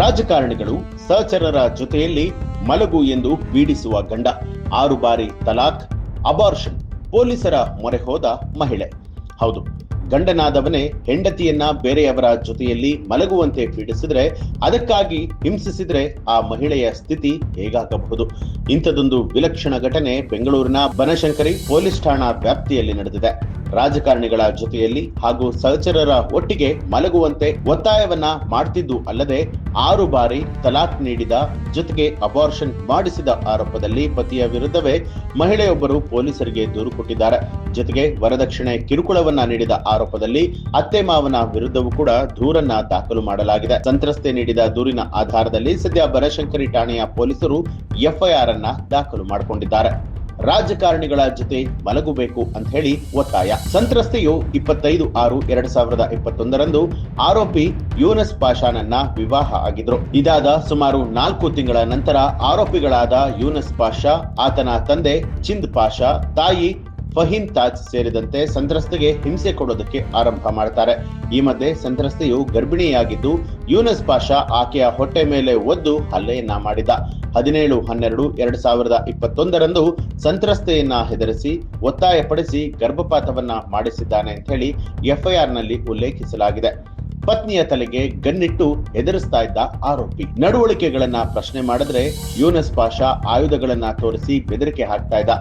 ರಾಜಕಾರಣಿಗಳು ಸಹಚರರ ಜೊತೆಯಲ್ಲಿ ಮಲಗು ಎಂದು ಪೀಡಿಸುವ ಗಂಡ, ಆರು ಬಾರಿ ತಲಾಖ್, ಅಬಾರ್ಷನ್, ಪೊಲೀಸರ ಮೊರೆ ಹೋದ ಮಹಿಳೆ. ಹೌದು, ಗಂಡನಾದವನೇ ಹೆಂಡತಿಯನ್ನ ಬೇರೆಯವರ ಜೊತೆಯಲ್ಲಿ ಮಲಗುವಂತೆ ಪೀಡಿಸಿದ್ರೆ ಅದಕ್ಕಾಗಿ ಹಿಂಸಿಸಿದ್ರೆ ಆ ಮಹಿಳೆಯ ಸ್ಥಿತಿ ಹೇಗಾಗಬಹುದು? ಇಂಥದೊಂದು ವಿಲಕ್ಷಣ ಘಟನೆ ಬೆಂಗಳೂರಿನ ಬನಶಂಕರಿ ಪೊಲೀಸ್ ಠಾಣಾ ವ್ಯಾಪ್ತಿಯಲ್ಲಿ ನಡೆದಿದೆ. ರಾಜಕಾರಣಿಗಳ ಜೊತೆಯಲ್ಲಿ ಹಾಗೂ ಸಹಚರರ ಒಟ್ಟಿಗೆ ಮಲಗುವಂತೆ ಒತ್ತಾಯವನ್ನ ಮಾಡ್ತಿದ್ದು ಅಲ್ಲದೆ ಆರು ಬಾರಿ ತಲಾಖ್ ನೀಡಿದ ಜೊತೆಗೆ ಅಬಾರ್ಷನ್ ಮಾಡಿಸಿದ ಆರೋಪದಲ್ಲಿ ಪತಿಯ ವಿರುದ್ಧವೇ ಮಹಿಳೆಯೊಬ್ಬರು ಪೊಲೀಸರಿಗೆ ದೂರು ಕೊಟ್ಟಿದ್ದಾರೆ. ಜೊತೆಗೆ ವರದಕ್ಷಿಣೆ ಕಿರುಕುಳವನ್ನ ನೀಡಿದ ಆರೋಪದಲ್ಲಿ ಅತ್ತೆ ಮಾವನ ವಿರುದ್ಧವೂ ಕೂಡ ದೂರನ್ನ ದಾಖಲು ಮಾಡಲಾಗಿದೆ. ಸಂತ್ರಸ್ತೆ ನೀಡಿದ ದೂರಿನ ಆಧಾರದಲ್ಲಿ ಸದ್ಯ ಬನಶಂಕರಿ ಠಾಣೆಯ ಪೊಲೀಸರು ಎಫ್ಐಆರ್ ಅನ್ನ ದಾಖಲು ಮಾಡಿಕೊಂಡಿದ್ದಾರೆ. ರಾಜಕಾರಣಿಗಳ ಜೊತೆ ಮಲಗಬೇಕು ಅಂತ ಹೇಳಿ ಒತ್ತಾಯ. ಸಂತ್ರಸ್ತೆಯು ಇಪ್ಪತ್ತೈದು ಆರು ಎರಡ್ ಸಾವಿರದ ಇಪ್ಪತ್ತೊಂದರಂದು ಆರೋಪಿ ಯೂನಸ್ ಪಾಷಾನನ್ನ ವಿವಾಹ ಆಗಿದ್ರು. ಇದಾದ ಸುಮಾರು ನಾಲ್ಕು ತಿಂಗಳ ನಂತರ ಆರೋಪಿಗಳಾದ ಯೂನಸ್ ಪಾಷಾ, ಆತನ ತಂದೆ ಚಿಂದ್ ಪಾಷಾ, ತಾಯಿ ಫಹೀನ್ ತಾಜ್ ಸೇರಿದಂತೆ ಸಂತ್ರಸ್ತೆಗೆ ಹಿಂಸೆ ಕೊಡೋದಕ್ಕೆ ಆರಂಭ ಮಾಡ್ತಾರೆ. ಈ ಮಧ್ಯೆ ಸಂತ್ರಸ್ತೆಯು ಗರ್ಭಿಣಿಯಾಗಿದ್ದು ಯೂನಸ್ ಪಾಷಾ ಆಕೆಯ ಹೊಟ್ಟೆ ಮೇಲೆ ಒದ್ದು ಹಲ್ಲೆಯನ್ನ ಮಾಡಿದ. ಹದಿನೇಳು, ಹನ್ನೆರಡು, ಎರಡ್ ಸಾವಿರದ ಇಪ್ಪತ್ತೊಂದರಂದು ಸಂತ್ರಸ್ತೆಯನ್ನ ಹೆದರಿಸಿ ಒತ್ತಾಯಪಡಿಸಿ ಗರ್ಭಪಾತವನ್ನ ಮಾಡಿಸಿದ್ದಾನೆ ಅಂತ ಹೇಳಿ ಎಫ್ಐಆರ್ನಲ್ಲಿ ಉಲ್ಲೇಖಿಸಲಾಗಿದೆ. ಪತ್ನಿಯ ತಲೆಗೆ ಗನ್ನಿಟ್ಟು ಎದುರಿಸ್ತಾ ಇದ್ದ ಆರೋಪಿ. ನಡವಳಿಕೆಗಳನ್ನ ಪ್ರಶ್ನೆ ಮಾಡಿದ್ರೆ ಯೂನಸ್ ಪಾಷಾ ಆಯುಧಗಳನ್ನ ತೋರಿಸಿ ಬೆದರಿಕೆ ಹಾಕ್ತಾ ಇದ್ದ.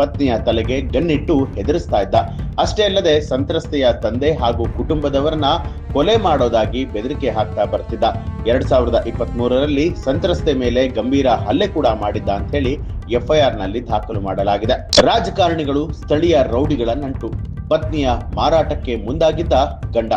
ಪತ್ನಿಯ ತಲೆಗೆ ಗನ್ನಿಟ್ಟು ಹೆದರಿಸ್ತಾ ಇದ್ದ. ಅಷ್ಟೇ ಅಲ್ಲದೆ ಸಂತ್ರಸ್ತೆಯ ತಂದೆ ಹಾಗೂ ಕುಟುಂಬದವರನ್ನ ಕೊಲೆ ಮಾಡೋದಾಗಿ ಬೆದರಿಕೆ ಹಾಕ್ತಾ ಬರ್ತಿದ್ದ. ಎರಡ್ ಸಾವಿರದ ಇಪ್ಪತ್ತ್ ಮೂರರಲ್ಲಿ ಸಂತ್ರಸ್ತೆ ಮೇಲೆ ಗಂಭೀರ ಹಲ್ಲೆ ಕೂಡ ಮಾಡಿದ್ದ ಅಂತ ಹೇಳಿ ಎಫ್ಐಆರ್ನಲ್ಲಿ ದಾಖಲು ಮಾಡಲಾಗಿದೆ. ರಾಜಕಾರಣಿಗಳು ಸ್ಥಳೀಯ ರೌಡಿಗಳ ನಂಟು ಪತ್ನಿಯ ಮಾರಾಟಕ್ಕೆ ಮುಂದಾಗಿದ್ದ ಗಂಡ.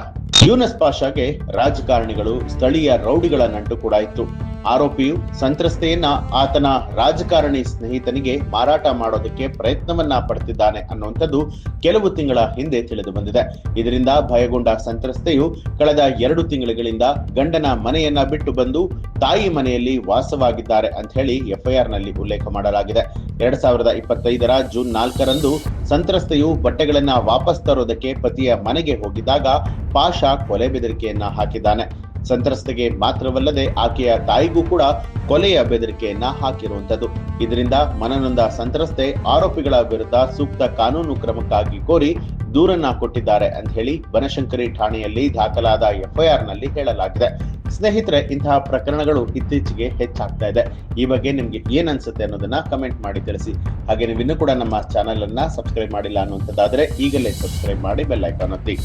ಯೂನಸ್ ಪಾಷಾಗೆ ರಾಜಕಾರಣಿಗಳು ಸ್ಥಳೀಯ ರೌಡಿಗಳ ನಂಟು ಕೂಡ ಇತ್ತು. ಆರೋಪಿಯು ಸಂತ್ರಸ್ತೆಯನ್ನ ಆತನ ರಾಜಕಾರಣಿ ಸ್ನೇಹಿತನಿಗೆ ಮಾರಾಟ ಮಾಡೋದಕ್ಕೆ ಪ್ರಯತ್ನವನ್ನ ಪಡ್ತಿದ್ದಾನೆ ಅನ್ನುವಂಥದ್ದು ಕೆಲವು ತಿಂಗಳ ಹಿಂದೆ ತಿಳಿದು ಬಂದಿದೆ. ಇದರಿಂದ ಭಯಗೊಂಡ ಸಂತ್ರಸ್ತೆಯು ಕಳೆದ ಎರಡು ತಿಂಗಳುಗಳಿಂದ ಗಂಡನ ಮನೆಯನ್ನ ಬಿಟ್ಟು ಬಂದು ತಾಯಿ ಮನೆಯಲ್ಲಿ ವಾಸವಾಗಿದ್ದಾರೆ ಅಂತ ಹೇಳಿ ಎಫ್ಐಆರ್ನಲ್ಲಿ ಉಲ್ಲೇಖ ಮಾಡಲಾಗಿದೆ. ಎರಡ್ ಸಾವಿರದ ಇಪ್ಪತ್ತೈದರ ಜೂನ್ ನಾಲ್ಕರಂದು ಸಂತ್ರಸ್ತೆಯು ಬಟ್ಟೆಗಳನ್ನ ವಾಪಸ್ ತರೋದಕ್ಕೆ ಪತಿಯ ಮನೆಗೆ ಹೋಗಿದ್ದಾಗ ಪಾಷಾ ಕೊಲೆ ಬೆದರಿಕೆಯನ್ನ ಹಾಕಿದ್ದಾನೆ. ಸಂತ್ರಸ್ತೆಗೆ ಮಾತ್ರವಲ್ಲದೆ ಆಕೆಯ ತಾಯಿಗೂ ಕೂಡ ಕೊಲೆಯ ಬೆದರಿಕೆಯನ್ನ ಹಾಕಿರುವಂತದ್ದು ಇದರಿಂದ ಮನನೊಂದ ಸಂತ್ರಸ್ತೆ ಆರೋಪಿಗಳ ವಿರುದ್ಧ ಸೂಕ್ತ ಕಾನೂನು ಕ್ರಮಕ್ಕಾಗಿ ಕೋರಿ ದೂರನ್ನ ಕೊಟ್ಟಿದ್ದಾರೆ ಅಂತ ಹೇಳಿ ಬನಶಂಕರಿ ಠಾಣೆಯಲ್ಲಿ ದಾಖಲಾದ ಎಫ್ಐಆರ್ನಲ್ಲಿ ಹೇಳಲಾಗಿದೆ. ಸ್ನೇಹಿತರೆ, ಇಂತಹ ಪ್ರಕರಣಗಳು ಇತ್ತೀಚೆಗೆ ಹೆಚ್ಚಾಗ್ತಾ ಇದೆ. ಈ ಬಗ್ಗೆ ನಿಮ್ಗೆ ಏನ್ ಅನ್ಸುತ್ತೆ ಅನ್ನೋದನ್ನ ಕಮೆಂಟ್ ಮಾಡಿ ತಿಳಿಸಿ. ಹಾಗೆ ನೀವು ಇನ್ನೂ ಕೂಡ ನಮ್ಮ ಚಾನೆಲ್ ಅನ್ನ ಸಬ್ಸ್ಕ್ರೈಬ್ ಮಾಡಿಲ್ಲ ಅನ್ನುವಂಥದ್ದಾದ್ರೆ ಈಗಲೇ ಸಬ್ಸ್ಕ್ರೈಬ್ ಮಾಡಿ ಬೆಲ್ ಐಕಾನ್ ಒತ್ತಿ.